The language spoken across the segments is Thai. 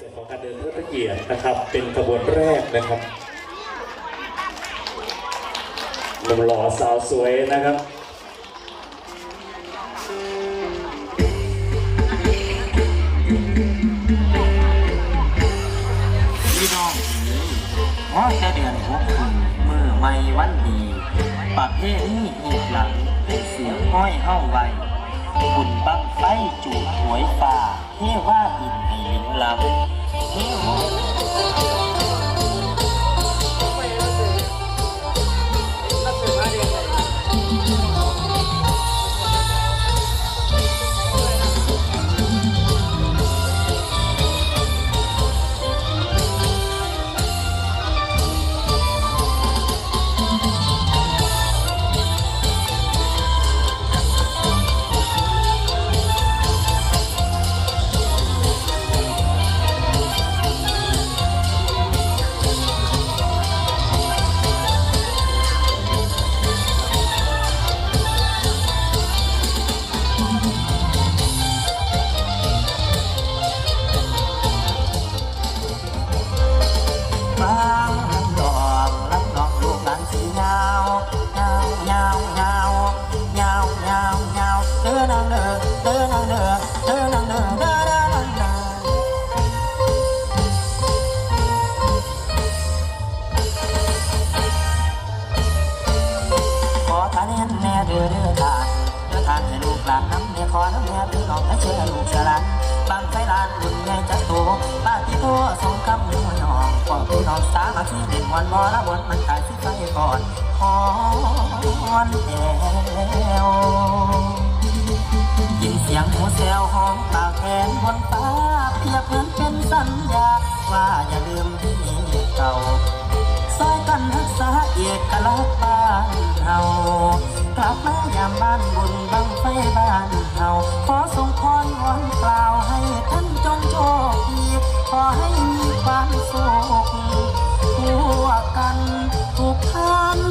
ส่วนของการเดินเทิดพระเกียรตินะครับ เป็นขบวนแรกนะครับหนุ่มหล่อสาวสวยนะครับพี่น้องเพราจะเดือนหกคุณมือไม่วันดี ประเภทนี้อีกหลังเป็นเสียงห้อยเฮ้าไว บุญบังไฟจูหวยฟ้าเทว่าอินให้ลินลำ ดินขอทานเห็นแน่เด้อเด้อทานเด้อทานให้ลูกหลานน้ำเนี่ยขอน้ำแน่พี่น้องให้เชื่อลูกเชื่อหลานบางไฟลานบุญใหญ่จัดตัวบ้านที่ทั่วสงคำหนึ่ง วันนองขอพี่น้องสามัคคีเด่นวันมอละบนมันตายสิไฟก่อนขอนแอวยินเสียงหูแซวหอมปาแทนบนฟ้าเพียบเหมือนเป็นสัญญา ว่าอย่าลืมที่เก่าซอยกันรักษาเอกลักษณ์บ้านเฮากลับมายามบ้านบุญบังไฟบ้านเฮาขอส่งพรวอนกล่าวให้ท่านจงโชคดี อให้มีความสุขทั่วกันทุกท่าน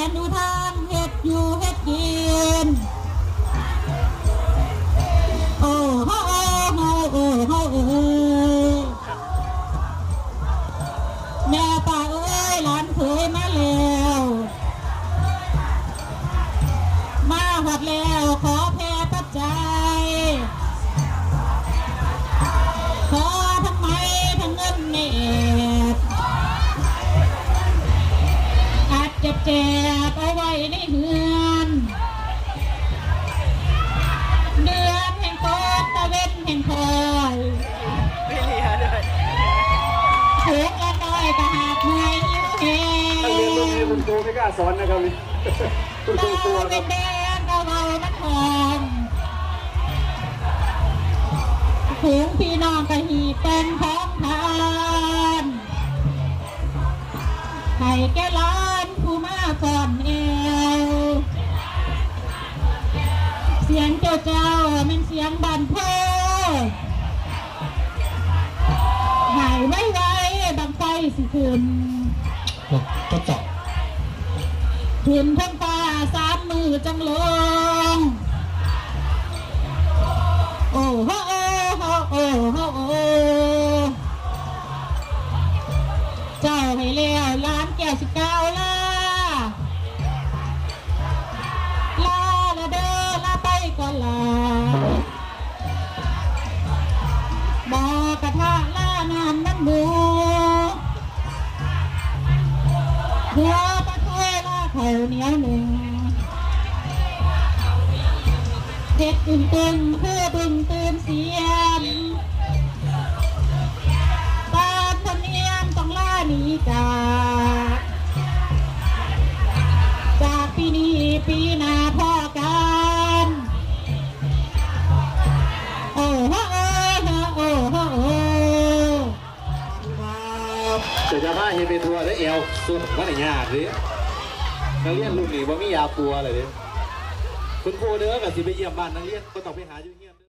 ๆแสนดูทางเฮ็ดอยู่เฮ็ดกิน โอ้โหโอ้โหโอ้โหโอ้แม่ป่าเอ้ยหลานเคยมาแล้ว มาหอดแล้วขอแพ่ปัจจัยขอทั้งไม้ทั้งเงินเนบอา สอนนะครับนี่คุณครูกลัวครับแดงเราเรามันหอมถึงพี่น้องก็หีเป็นพ้องทานให้แก่ล้านผู้มาก่อนเอวเสียงเจ้าเจ้ามันเสียงบันเพอหายไว้ไว้บังไฟสิขึ้นก็จับ ขึ้นทั้งฟ้าสามมือจังลง ตึงตึงเพื่อบึงตื่นเสียงตามธรรมเนียมต้องล่าหนีจากจากปีนี้ปีหน้าพ่อกันโอ้โหโอ้โหโอ้โหโอ้เดี๋ยวจะพาเห็นไปทัวร์แล้วเอวสุดว่าไหนยากเลยนักเรียนรุ่นนี้ว่ามียาปัวเลยเด้ คุณครูเด้อกับสิไปเยี่ยมบ้านนักเรียนก็ต้องไปหาอยู่เงียบ